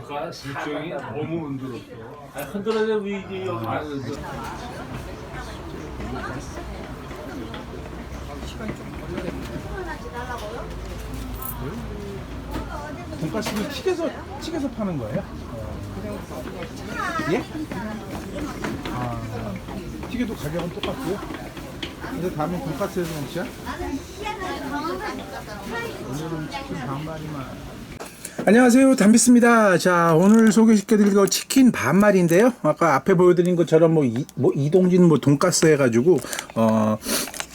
아까 실정이 너무 흔들었어. 아, 왜 이게 여기 아, 그, 돈가스는 튀겨서 튀겨서 파는 거예요? 예? 아, 튀겨도 가격은 똑같고요. 근데 다음에 돈가스에서 먹자. 오늘은 치킨 반마리만. 안녕하세요. 담비스입니다. 자 오늘 소개시켜드릴 거 치킨 반마리인데요. 아까 앞에 보여드린 것처럼 뭐, 이, 뭐 이동진 뭐 돈가스 해가지고 어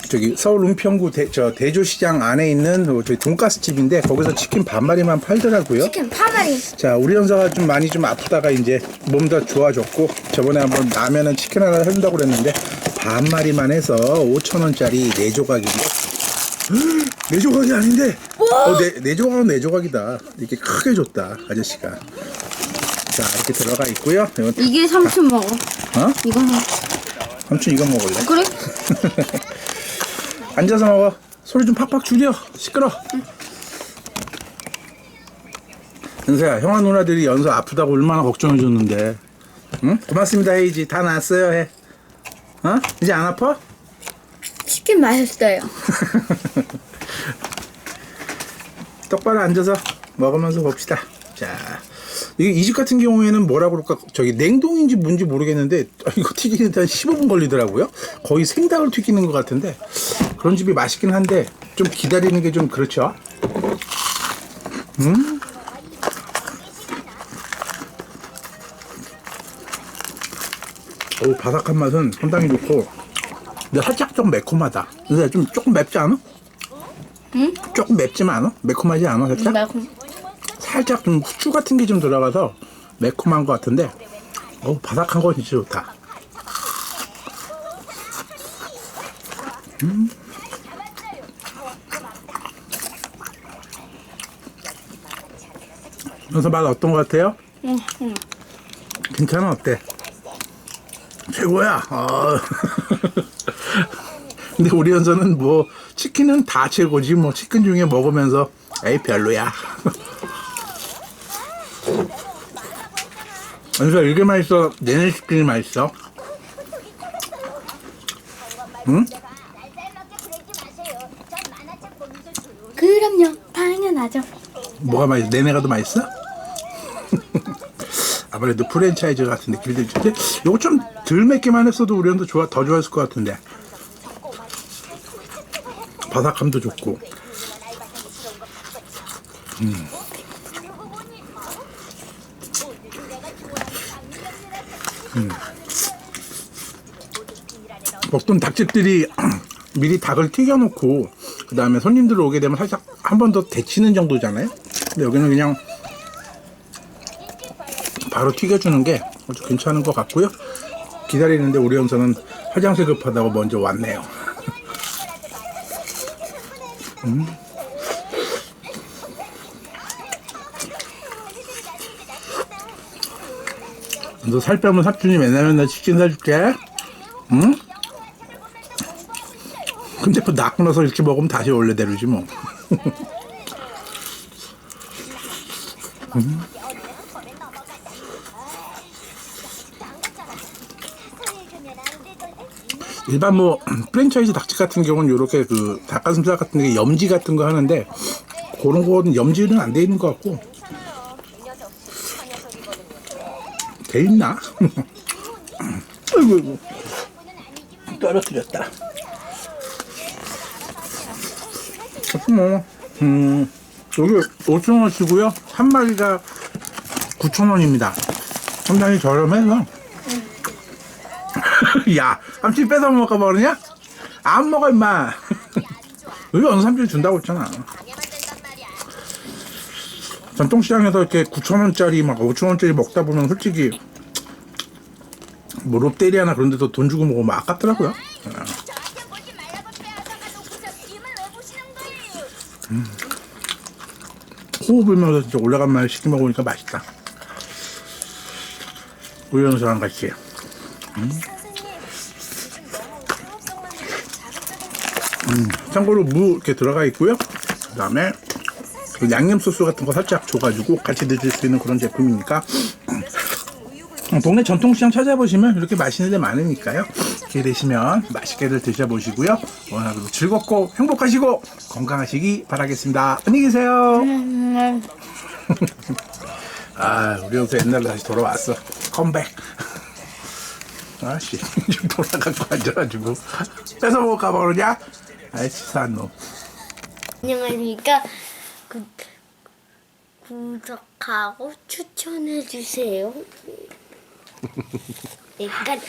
저기 서울 은평구 대, 저 대조시장 안에 있는 뭐 저희 돈가스 집인데 거기서 치킨 반마리만 팔더라고요. 치킨 파마리 자 우리 현서가 좀 많이 좀 아프다가 이제 몸다 좋아졌고 저번에 한번 라면은 치킨 하나 해준다고 그랬는데 반마리만 해서 5천 원짜리 4조각인데 네 조각이 아닌데. 어, 네, 네 조각은 네 조각이다. 이렇게 크게 줬다 아저씨가. 자 이렇게 들어가 있고요. 이건 이게 삼촌 먹어. 어? 이거는 삼촌 이거 먹을래? 그래? 앉아서 먹어. 소리 좀 팍팍 줄여. 시끄러. 연서야 형아 누나들이 연서 아프다고 얼마나 걱정해 줬는데. 응? 고맙습니다 헤이지. 다 나았어요 해. 어? 이제 안 아파? 치킨 맛있어요 똑바로 앉아서 먹으면서 봅시다. 자, 이 집 같은 경우에는 뭐라 그럴까, 저기 냉동인지 뭔지 모르겠는데, 이거 튀기는데 한 15분 걸리더라고요. 거의 생닭을 튀기는 것 같은데, 그런 집이 맛있긴 한데, 좀 기다리는 게 좀 그렇죠. 음? 오, 바삭한 맛은 상당히 좋고, 근데 살짝 좀 매콤하다. 근데 좀 조금 맵지 않아? 응? 조금 맵지만 않아? 매콤하지 않아 살짝? 매콤 살짝 좀 후추 같은 게 좀 들어가서 매콤한 것 같은데 어 바삭한 거 진짜 좋다 음. 그래서 맛 어떤 것 같아요? 응, 응. 괜찮아 어때? 최고야 어. 근데 우리 연서는 뭐 치킨은 다 최고지 뭐 치킨 중에 먹으면서 에이 별로야 연서 이게 맛있어 내내 치킨이 맛있어 응? 그럼요 당연하죠 뭐가 맛있어? 내내가 더 맛있어? 아무래도 프랜차이즈 같은데 길들 텐데 요거 좀 덜 맵기만 했어도 우리 형도 좋아 더 좋아했을 것 같은데 바삭함도 좋고 음. 보통 닭집들이 미리 닭을 튀겨놓고 그 다음에 손님들 오게 되면 살짝 한 번 더 데치는 정도잖아요. 근데 여기는 그냥 바로 튀겨주는 게 아주 괜찮은 것 같고요. 기다리는데 우리 형사는 화장실 급하다고 먼저 왔네요. 음. 너살 빼면 삽준이 맨날 맨날 치킨 사줄게. 응? 근데 뭐 낳고 나서 이렇게 먹으면 다시 원래대로지 뭐. 음. 일반 뭐 프랜차이즈 닭집 같은 경우는 이렇게 그 닭가슴살 같은 게 염지 같은 거 하는데 그런 거는 염지는 안 돼 있는 것 같고 돼 있나? 아이고 아이고 떨어뜨렸다. 뭐, 음, 여기 5,000원씩이고요. 한 마리가 9,000원입니다. 상당히 저렴해서. 야, 삼촌 뺏어 먹을까 모르냐? 안 먹어, 임마. 여기 어느 삼촌이 준다고 했잖아. 전통시장에서 이렇게 9,000원짜리, 막 5,000원짜리 먹다 보면 솔직히, 뭐 롯데리아나 그런 데서 돈 주고 먹으면 아깝더라고요. 호흡 불면서 진짜 오래간만에 시켜 먹으니까 맛있다. 우연서랑 같이. 음. 음, 참고로 무 이렇게 들어가 있고요. 그 다음에 그 양념 소스 같은 거 살짝 줘가지고 같이 드실 수 있는 그런 제품이니까 음, 동네 전통시장 찾아보시면 이렇게 맛있는 데 많으니까요. 기회 되시면 맛있게들 드셔보시고요. 오늘도 즐겁고 행복하시고 건강하시기 바라겠습니다. 안녕히 계세요. 아, 우리 형수 옛날로 다시 돌아왔어. 컴백. 아씨, 돌아가고 앉아가지고 뺏어 먹을까 봐 그러냐? 치사한 놈. 안녕하십니까. 구, 구독하고 추천해주세요. 여기까지.